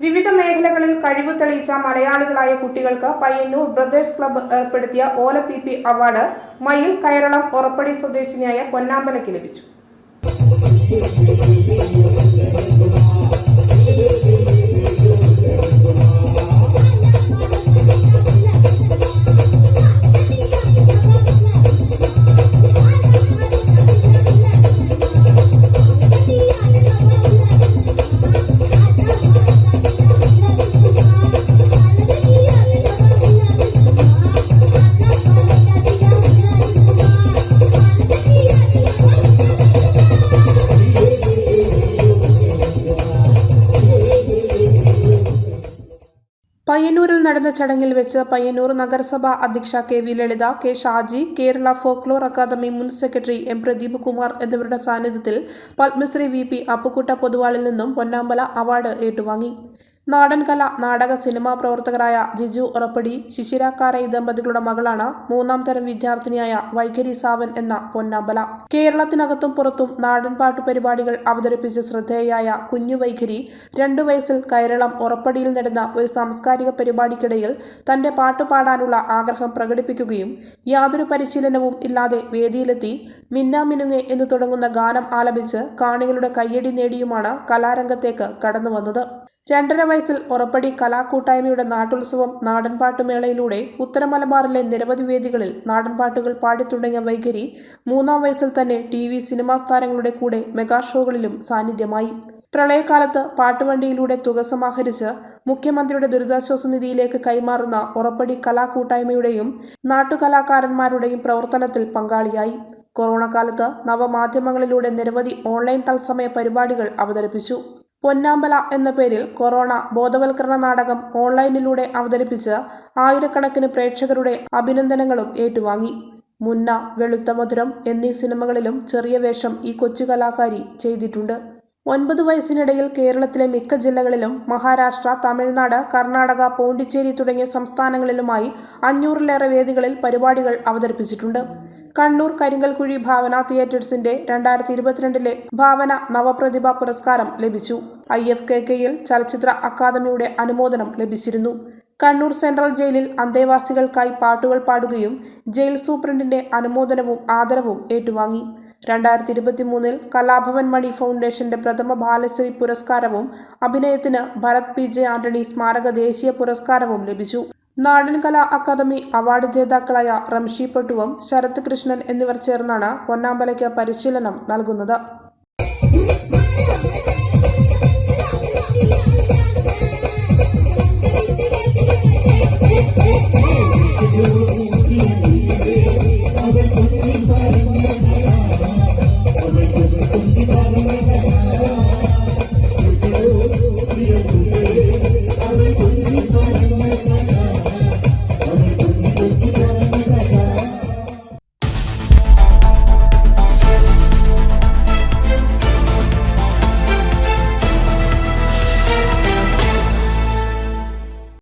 വിവിധ മേഖലകളിൽ കഴിവ് തെളിയിച്ച മലയാളികളായ കുട്ടികൾക്ക് പയ്യന്നൂർ ബ്രദേഴ്സ് ക്ലബ്ബ് ഏർപ്പെടുത്തിയ ഓല പി പി അവാർഡ് മയിൽ കയറളം ഒറപ്പടി സ്വദേശിനിയായ പൊന്നാമ്പലയ്ക്ക് ലഭിച്ചു. പയ്യന്നൂരിൽ നടന്ന ചടങ്ങിൽ വെച്ച് പയ്യന്നൂർ നഗരസഭാ അധ്യക്ഷ K V Lalitha K Shaji Kerala folklore academy മുൻ സെക്രട്ടറി എം പ്രദീപ് കുമാർ എന്നിവരുടെ സാന്നിധ്യത്തിൽ പത്മശ്രീ വി പി അപ്പുക്കുട്ട പൊതുവാളിൽ നിന്നും പൊന്നാമ്പല അവാർഡ് ഏറ്റുവാങ്ങി. നാടൻകല നാടക സിനിമാ പ്രവർത്തകരായ ജിജു ഉറപ്പടി ശിശിരാക്കാരൈ കാരൈ ദമ്പതികളുടെ മകളാണ് മൂന്നാം തരം വിദ്യാർത്ഥിനിയായ വൈഖരി സാവൻ എന്ന പൊന്നാമ്പല. കേരളത്തിനകത്തും പുറത്തും നാടൻപാട്ട് പരിപാടികൾ അവതരിപ്പിച്ച ശ്രദ്ധേയായ കുഞ്ഞു വൈഖരി രണ്ടു വയസ്സിൽ കൈരളം ഉറപ്പടിയിൽ നടന്ന ഒരു സാംസ്കാരിക പരിപാടിക്കിടയിൽ തന്റെ പാട്ട് പാടാനുള്ള ആഗ്രഹം പ്രകടിപ്പിക്കുകയും യാതൊരു പരിശീലനവും ഇല്ലാതെ വേദിയിലെത്തി മിന്നാമിനുങ്ങെ എന്ന് തുടങ്ങുന്ന ഗാനം ആലപിച്ച് കാണികളുടെ കയ്യടി നേടിയുമാണ് കലാരംഗത്തേക്ക് കടന്നു വന്നത്. രണ്ടര വയസ്സിൽ ഉറപ്പടി കലാക്കൂട്ടായ്മയുടെ നാട്ടുത്സവം നാടൻപാട്ടുമേളയിലൂടെ ഉത്തര മലബാറിലെ നിരവധി വേദികളിൽ നാടൻപാട്ടുകൾ പാടിത്തുടങ്ങിയ വൈഖരി മൂന്നാം വയസ്സിൽ തന്നെ ടി വി സിനിമാ താരങ്ങളുടെ കൂടെ മെഗാ ഷോകളിലും സാന്നിധ്യമായി. പ്രളയകാലത്ത് പാട്ടുവണ്ടിയിലൂടെ തുക സമാഹരിച്ച് മുഖ്യമന്ത്രിയുടെ ദുരിതാശ്വാസ നിധിയിലേക്ക് കൈമാറുന്ന ഉറപ്പടി കലാക്കൂട്ടായ്മയുടെയും നാട്ടുകലാകാരന്മാരുടെയും പ്രവർത്തനത്തിൽ പങ്കാളിയായി. കൊറോണ കാലത്ത് നവമാധ്യമങ്ങളിലൂടെ നിരവധി ഓൺലൈൻ തത്സമയ പരിപാടികൾ അവതരിപ്പിച്ചു. പൊന്നാമ്പല എന്ന പേരിൽ കൊറോണ ബോധവൽക്കരണ നാടകം ഓൺലൈനിലൂടെ അവതരിപ്പിച്ച് ആയിരക്കണക്കിന് പ്രേക്ഷകരുടെ അഭിനന്ദനങ്ങളും ഏറ്റുവാങ്ങി. മുന്ന വെളുത്ത മധുരം എന്നീ സിനിമകളിലും ചെറിയ വേഷം ഈ കൊച്ചു കലാകാരി ചെയ്തിട്ടുണ്ട്. ഒൻപത് വയസ്സിനിടയിൽ കേരളത്തിലെ മിക്ക ജില്ലകളിലും മഹാരാഷ്ട്ര തമിഴ്നാട് കർണാടക പോണ്ടിച്ചേരി തുടങ്ങിയ സംസ്ഥാനങ്ങളിലുമായി അഞ്ഞൂറിലേറെ വേദികളിൽ പരിപാടികൾ അവതരിപ്പിച്ചിട്ടുണ്ട്. കണ്ണൂർ കരിങ്കൽക്കുഴി ഭാവന തിയേറ്റേഴ്സിന്റെ രണ്ടായിരത്തി ഇരുപത്തിരണ്ടിലെ ഭാവന നവപ്രതിഭ പുരസ്കാരം ലഭിച്ചു. ഐ എഫ് കെ കെയിൽ ചലച്ചിത്ര അക്കാദമിയുടെ അനുമോദനം ലഭിച്ചിരുന്നു. കണ്ണൂർ സെൻട്രൽ ജയിലിൽ അന്തേവാസികൾക്കായി പാട്ടുകൾ പാടുകയും ജയിൽ സൂപ്രണ്ടിന്റെ അനുമോദനവും ആദരവും ഏറ്റുവാങ്ങി. രണ്ടായിരത്തി ഇരുപത്തി മൂന്നിൽ കലാഭവൻ മണി ഫൗണ്ടേഷന്റെ പ്രഥമ ബാലശ്രീ പുരസ്കാരവും അഭിനയത്തിന് ഭരത് പി ജെ ആന്റണി സ്മാരക ദേശീയ പുരസ്കാരവും ലഭിച്ചു. നാടൻ കലാ അക്കാദമി അവാർഡ് ജേതാക്കളായ റംഷി പട്ടുവും ശരത് കൃഷ്ണൻ എന്നിവർ ചേർന്നാണ് പൊന്നാമ്പലയ്ക്ക് പരിശീലനം നൽകുന്നത്.